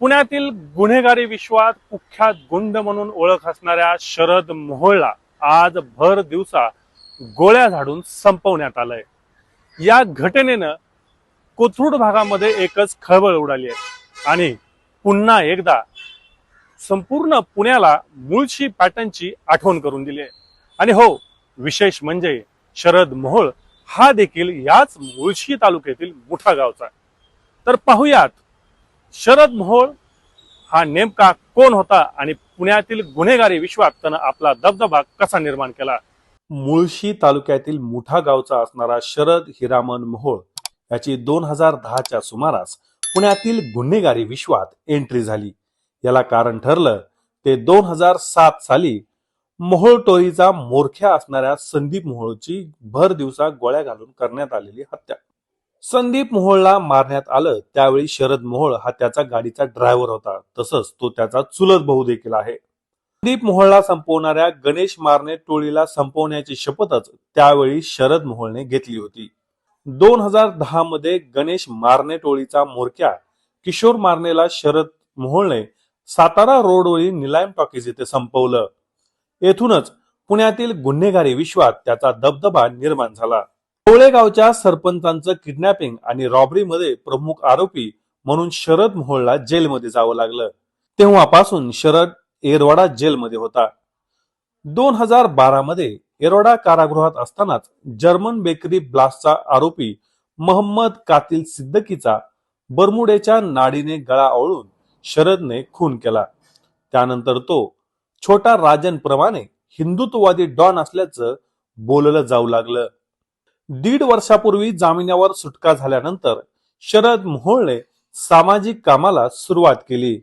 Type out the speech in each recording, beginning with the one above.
पुण्यातील गुन्हेगारी विश्वात कुख्यात गुंड म्हणून ओळख असणाऱ्या शरद मोहोळला आज भर दिवसा गोळ्या झाडून संपवण्यात आलंय. या घटनेनं कोथरूड भागामध्ये एकच खळबळ उडाली आहे. आणि पुन्हा एकदा संपूर्ण पुण्याला मुळशी पॅटर्नची आठवण करून दिली आहे. आणि हो विशेष म्हणजे शरद मोहोळ हा देखील याच मुळशी तालुक्यातील मोठा गावचा आहे. तर पाहुयात शरद मोहोळ हा नेमका कोण होता आणि पुण्यातील गुन्हेगारी विश्वात त्यानं आपला दबदबा कसा निर्माण केला? मुळशी तालुक्यातील मुठा गावचा असणारा शरद हिरामन मोहोळ याची दोन हजार दहाच्या सुमारास पुण्यातील गुन्हेगारी विश्वात एंट्री झाली. याला कारण ठरलं ते दोन हजार सात साली मोहोळ टोळीचा मोरख्या असणाऱ्या संदीप मोहोळची भर दिवसा गोळ्या घालून करण्यात आलेली हत्या. संदीप मोहोळला मारण्यात आलं त्यावेळी शरद मोहोळ हा त्याचा गाडीचा ड्रायव्हर होता. तसंच तो त्याचा चुलत भाऊ देखील आहे. संदीप मोहोळला संपवणाऱ्या गणेश मारणे टोळीला संपवण्याची शपथच त्यावेळी शरद मोहोळने घेतली होती. दोन हजार दहा मध्ये गणेश मारणे टोळीचा मोरक्या किशोर मारनेला शरद मोहोळने सातारा रोडवरील निलायम टॉकीज येथे संपवलं. येथूनच पुण्यातील गुन्हेगारी विश्वात त्याचा दबदबा निर्माण झाला. कोळेगावच्या सरपंचांचं किडनॅपिंग आणि रॉबरीमध्ये प्रमुख आरोपी म्हणून शरद मोहोळला जेलमध्ये जावं लागलं. तेव्हापासून शरद एरवाडा जेलमध्ये होता. दोन हजार बारा मध्ये एरोडा कारागृहात असतानाच जर्मन बेकरी ब्लास्टचा आरोपी मोहम्मद कातील सिद्दकीचा बरमुडेच्या नाडीने गळा आवळून शरदने खून केला. त्यानंतर तो छोटा राजन प्रमाणे हिंदुत्ववादी डॉन असल्याचं बोललं जाऊ लागलं. दीड वर्षापूर्वी जामिनावर सुटका झाल्यानंतर शरद मोहोळने सामाजिक कामाला सुरुवात केली.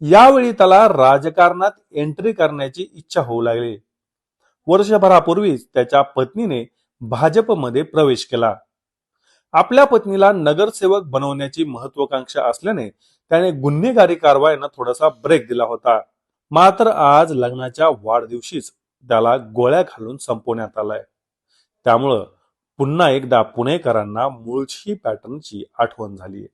यावेळी त्याला राजकारणात एंट्री करण्याची इच्छा होऊ लागली. वर्षभरापूर्वीच त्याच्या पत्नीने भाजपमध्ये प्रवेश केला. आपल्या पत्नीला नगरसेवक बनवण्याची महत्वाकांक्षा असल्याने त्याने गुन्हेगारी कारवायांना थोडासा ब्रेक दिला होता. मात्र आज लग्नाच्या वाढदिवशीच त्याला गोळ्या घालून संपवण्यात आलाय. त्यामुळं पुन्हा एकदा पुणेकरांना मुळशी पॅटर्नची आठवण झाली